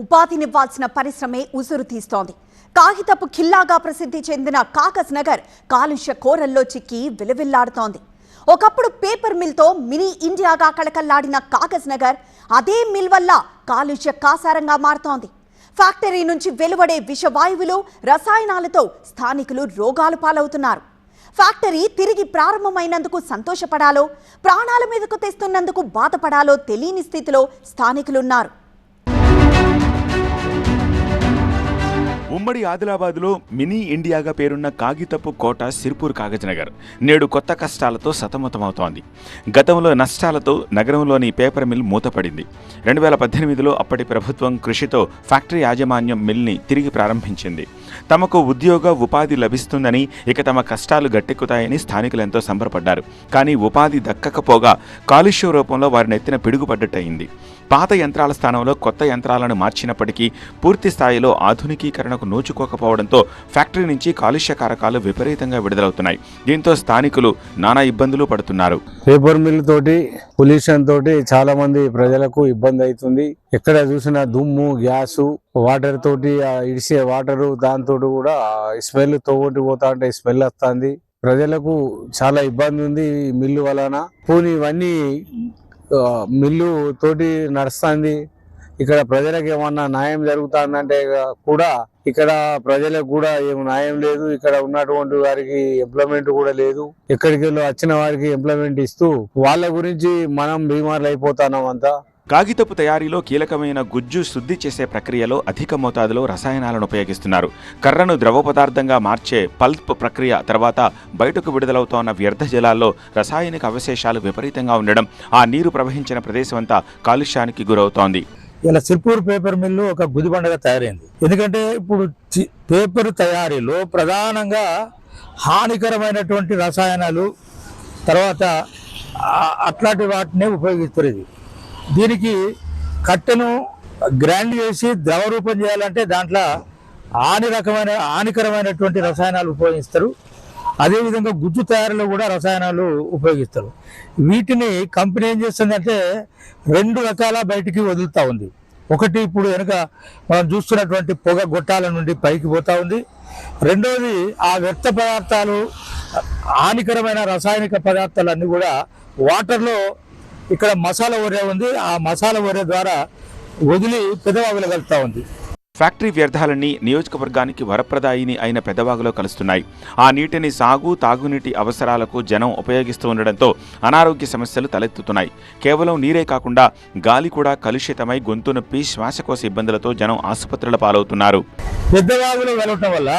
ఉపాధినివ్వాల్సిన పరిశ్రమే ఉసురు తీస్తోంది. కాగితపు ఖిల్లాగా ప్రసిద్ధి చెందిన కాకస్ నగర్ కాలుష్య కోరల్లో చిక్కి విలువిల్లాడుతోంది. ఒకప్పుడు పేపర్ మిల్తో మినీ ఇండియాగా కళకల్లాడిన కాగజ్ నగర్ అదే మిల్ వల్ల కాలుష్య కాసారంగా మారుతోంది. ఫ్యాక్టరీ నుంచి వెలువడే విషవాయువులు రసాయనాలతో స్థానికులు రోగాలు పాలవుతున్నారు. ఫ్యాక్టరీ తిరిగి ప్రారంభమైనందుకు సంతోషపడాలో ప్రాణాల మీదకు తెస్తున్నందుకు బాధపడాలో తెలియని స్థితిలో స్థానికులున్నారు. ఉమ్మడి ఆదిలాబాద్లో మినీ ఇండియాగా పేరున్న కాగితపు కోట సిర్పూర్ కాగజ్నగర్ నేడు కొత్త కష్టాలతో సతమతమవుతోంది. గతంలో నష్టాలతో నగరంలోని పేపర్ మిల్ మూతపడింది. రెండు వేల పద్దెనిమిదిలో అప్పటి ప్రభుత్వం కృషితో ఫ్యాక్టరీ యాజమాన్యం మిల్ని తిరిగి ప్రారంభించింది. తమకు ఉద్యోగ ఉపాధి లభిస్తుందని ఇక తమ కష్టాలు గట్టెక్కుతాయని స్థానికులు ఎంతో సంబరపడ్డారు. కానీ ఉపాధి దక్కకపోగా కాలుష్య రూపంలో వారిని ఎత్తిన పిడుగుపడ్డట్టయింది. పాత యంత్రాల స్థానంలో కొత్త యంత్రాలను మార్చినప్పటికీ పూర్తి స్థాయిలో ఆధునికీకరణకు నోచుకోకపోవడంతో ఫ్యాక్టరీ నుంచి కాలుష్య కారకాలు విపరీతంగా విడుదలవుతున్నాయి. దీంతో స్థానికులు నానా ఇబ్బందులు పడుతున్నారు. పేపర్ మిల్ తోటి పొల్యూషన్ తోటి చాలా మంది ప్రజలకు ఇబ్బంది అవుతుంది. ఎక్కడ చూసినా దుమ్ము గ్యాసు వాటర్ తోటి ఆ ఇడిసే వాటర్ దాంతో కూడా స్మెల్ తోటి పోతా అంటే స్మెల్ వస్తుంది. ప్రజలకు చాలా ఇబ్బంది ఉంది ఈ మిల్లు వలన. పోనీ ఇవన్నీ మిల్లు తోటి నడుస్తుంది. ఇక్కడ ప్రజలకు ఏమన్నా న్యాయం జరుగుతుందంటే కూడా ఇక్కడ ప్రజలకు కూడా ఏం న్యాయం లేదు. ఇక్కడ ఉన్నటువంటి వారికి ఎంప్లాయ్మెంట్ కూడా లేదు. ఎక్కడికి వచ్చిన వారికి ఎంప్లాయ్మెంట్ ఇస్తూ వాళ్ళ గురించి మనం బీమార్లు అయిపోతున్నాం అంతా. కాగితపు తయారీలో కీలకమైన గుజ్జు శుద్ధి చేసే ప్రక్రియలో అధిక మోతాదులో రసాయనాలను ఉపయోగిస్తున్నారు. కర్రను ద్రవ పదార్థంగా మార్చే పల్ప్ ప్రక్రియ తర్వాత బయటకు విడుదలవుతోన్న వ్యర్థ జలాల్లో రసాయనిక అవశేషాలు విపరీతంగా ఉండడం ఆ నీరు ప్రవహించిన ప్రదేశమంతా కాలుష్యానికి గురవుతోంది. ఇలా సిర్పూర్ పేపర్ మిల్లు ఒక గుదిబండగా తయారైంది. ఎందుకంటే ఇప్పుడు చి- పేపర్ తయారీలో ప్రధానంగా హానికరమైనటువంటి రసాయనాలు తర్వాత అట్లాంటి వాటిని ఉపయోగిస్తారు ఇది దీనికి కట్టెను గ్రైండ్ చేసి ద్రవ రూపం చేయాలంటే దాంట్లో హాని రకమైన హానికరమైనటువంటి రసాయనాలు ఉపయోగిస్తారు. అదేవిధంగా గుజ్జు తయారీలో కూడా రసాయనాలు ఉపయోగిస్తారు. వీటిని కంపెనీ ఏం చేస్తుందంటే రెండు రకాల బయటికి వదులుతూ ఉంది. ఒకటి ఇప్పుడు వెనుక మనం చూస్తున్నటువంటి పొగ గొట్టాల నుండి పైకి పోతూ ఉంది. రెండోది ఆ వ్యర్థ పదార్థాలు హానికరమైన రాసాయనిక పదార్థాలన్నీ కూడా వాటర్లో ఇక్కడ మసాలా ఒరే ఉంది. ఆ మసాలా ఒరే ద్వారా వదిలి పెదవాగులు కలుపుతా ఉంది. ఫ్యాక్టరీ వ్యర్థాలన్నీ నియోజకవర్గానికి వరప్రదాయిని అయిన పెదవాగులో కలుస్తున్నాయి. ఆ నీటిని సాగు తాగునీటి అవసరాలకు జనం ఉపయోగిస్తూ ఉండడంతో అనారోగ్య సమస్యలు తలెత్తుతున్నాయి. కేవలం నీరే కాకుండా గాలి కూడా కలుషితమై గొంతు నొప్పి శ్వాసకోశ ఇబ్బందులతో జనం ఆసుపత్రుల పాలవుతున్నారు. పెద్దవాగులు వెళ్ళటం వల్ల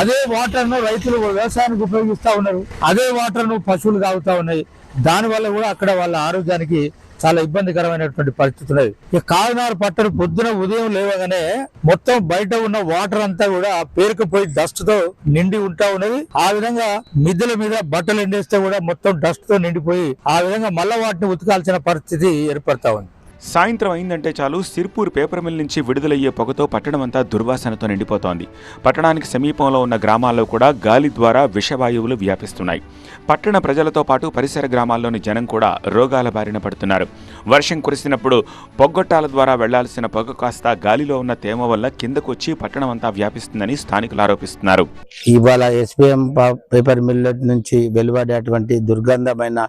అదే వాటర్ను రైతులు వ్యవసాయానికి ఉపయోగిస్తా ఉన్నారు. అదే వాటర్ను పశువులు తాగుతా ఉన్నాయి. దానివల్ల కూడా అక్కడ వాళ్ళ ఆరోగ్యానికి చాలా ఇబ్బందికరమైనటువంటి పరిస్థితి ఉన్నది. ఈ కాకినాడ పట్టణం పొద్దున ఉదయం లేవగానే మొత్తం బయట ఉన్న వాటర్ అంతా కూడా పేరుకుపోయి డస్ట్తో నిండి ఉంటా ఉన్నది. ఆ విధంగా మిద్దెల మీద బట్టలు ఎండేస్తే కూడా మొత్తం డస్ట్తో నిండిపోయి ఆ విధంగా మళ్ళా వాటిని ఉతకాల్సిన పరిస్థితి ఏర్పడతా ఉంది. సాయంత్రం అయిందంటే చాలు సిర్పూర్ పేపర్ మిల్ నుంచి విడుదలయ్యే పొగతో పట్టణమంతా దుర్వాసనతో నిండిపోతోంది. పట్టణానికి సమీపంలో ఉన్న గ్రామాల్లో కూడా గాలి ద్వారా విషవాయువులు వ్యాపిస్తున్నాయి. పట్టణ ప్రజలతో పాటు పరిసర గ్రామాల్లోని జనం కూడా రోగాల బారిన పడుతున్నారు. వర్షం కురిసినప్పుడు పొగ్గొట్టాల ద్వారా వెళ్ళాల్సిన పొగ కాస్త గాలిలో ఉన్న తేమ వల్ల కిందకొచ్చి పట్టణమంతా వ్యాపిస్తుందని స్థానికులు ఆరోపిస్తున్నారు. ఇవాళ ఎస్పీఎం పేపర్ మిల్ నుంచి వెలువడేటువంటి దుర్గంధమైన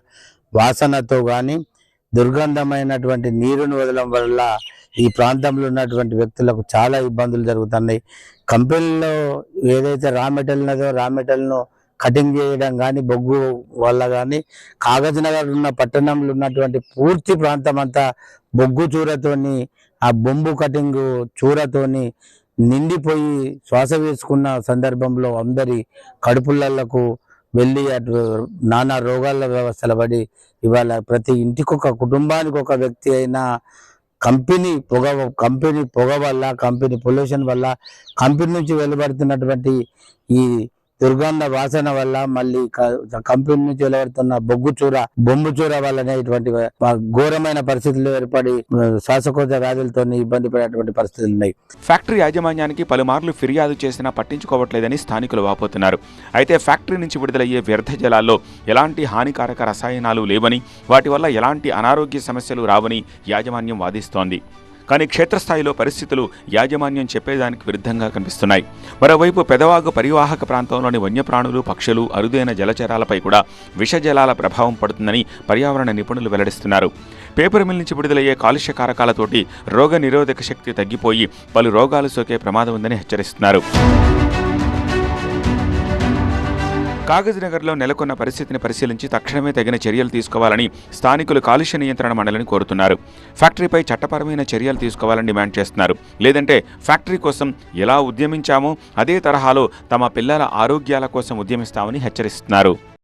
వాసనతో కానీ దుర్గంధమైనటువంటి నీరుని వదలడం వల్ల ఈ ప్రాంతంలో ఉన్నటువంటి వ్యక్తులకు చాలా ఇబ్బందులు జరుగుతున్నాయి. కంపెనీలో ఏదైతే రా మెటీరియల్ ఉన్నదో రా మెటీరియల్ను కటింగ్ చేయడం కానీ బొగ్గు వల్ల కానీ కాగజ్నగర్ ఉన్న పట్టణంలో ఉన్నటువంటి పూర్తి ప్రాంతం అంతా బొగ్గు చూరతోని ఆ బొంబు కటింగ్ చూరతోని నిండిపోయి శ్వాస వేసుకున్న సందర్భంలో అందరి కడుపులకు వెళ్ళి అటు నానా రోగాల వ్యవస్థల పడి ఇవాళ ప్రతి ఇంటికి ఒక కుటుంబానికి ఒక వ్యక్తి అయినా కంపెనీ పొగ కంపెనీ పొగ వల్ల కంపెనీ పొల్యూషన్ వల్ల కంపెనీ నుంచి వెలువడుతున్నటువంటి ఈ దుర్గంధ వాసన వల్ల మళ్ళీ కంపెనీ నుంచి వెలువడుతున్న బొగ్గు చూర బొంబు చూర వల్లనే ఇటువంటి ఘోరమైన పరిస్థితులు ఏర్పడి శ్వాసకోశ వ్యాధులతో ఇబ్బంది పడేటువంటి పరిస్థితులు ఉన్నాయి. ఫ్యాక్టరీ యాజమాన్యానికి పలుమార్లు ఫిర్యాదు చేసినా పట్టించుకోవట్లేదని స్థానికులు వాపోతున్నారు. అయితే ఫ్యాక్టరీ నుంచి విడుదలయ్యే వ్యర్థ జలాల్లో ఎలాంటి హానికారక రసాయనాలు లేవని వాటి వల్ల ఎలాంటి అనారోగ్య సమస్యలు రావని యాజమాన్యం వాదిస్తోంది. కానీ క్షేత్రస్థాయిలో పరిస్థితులు యాజమాన్యం చెప్పేదానికి విరుద్ధంగా కనిపిస్తున్నాయి. మరోవైపు పెదవాగు పరివాహక ప్రాంతంలోని వన్యప్రాణులు పక్షులు అరుదైన జలచరాలపై కూడా విషజలాల ప్రభావం పడుతుందని పర్యావరణ నిపుణులు వెల్లడిస్తున్నారు. పేపర్ మిల్ నుంచి విడుదలయ్యే కాలుష్య కారకాలతోటి రోగ నిరోధక శక్తి తగ్గిపోయి పలు రోగాలు సోకే ప్రమాదం ఉందని హెచ్చరిస్తున్నారు. కాగజ్ నగర్లో నెలకొన్న పరిస్థితిని పరిశీలించి తక్షణమే తగిన చర్యలు తీసుకోవాలని స్థానికులు కాలుష్య నియంత్రణ మండలిని కోరుతున్నారు. ఫ్యాక్టరీపై చట్టపరమైన చర్యలు తీసుకోవాలని డిమాండ్ చేస్తున్నారు. లేదంటే ఫ్యాక్టరీ కోసం ఎలా ఉద్యమించామో అదే తరహాలో తమ పిల్లల ఆరోగ్యాల కోసం ఉద్యమిస్తామని హెచ్చరిస్తున్నారు.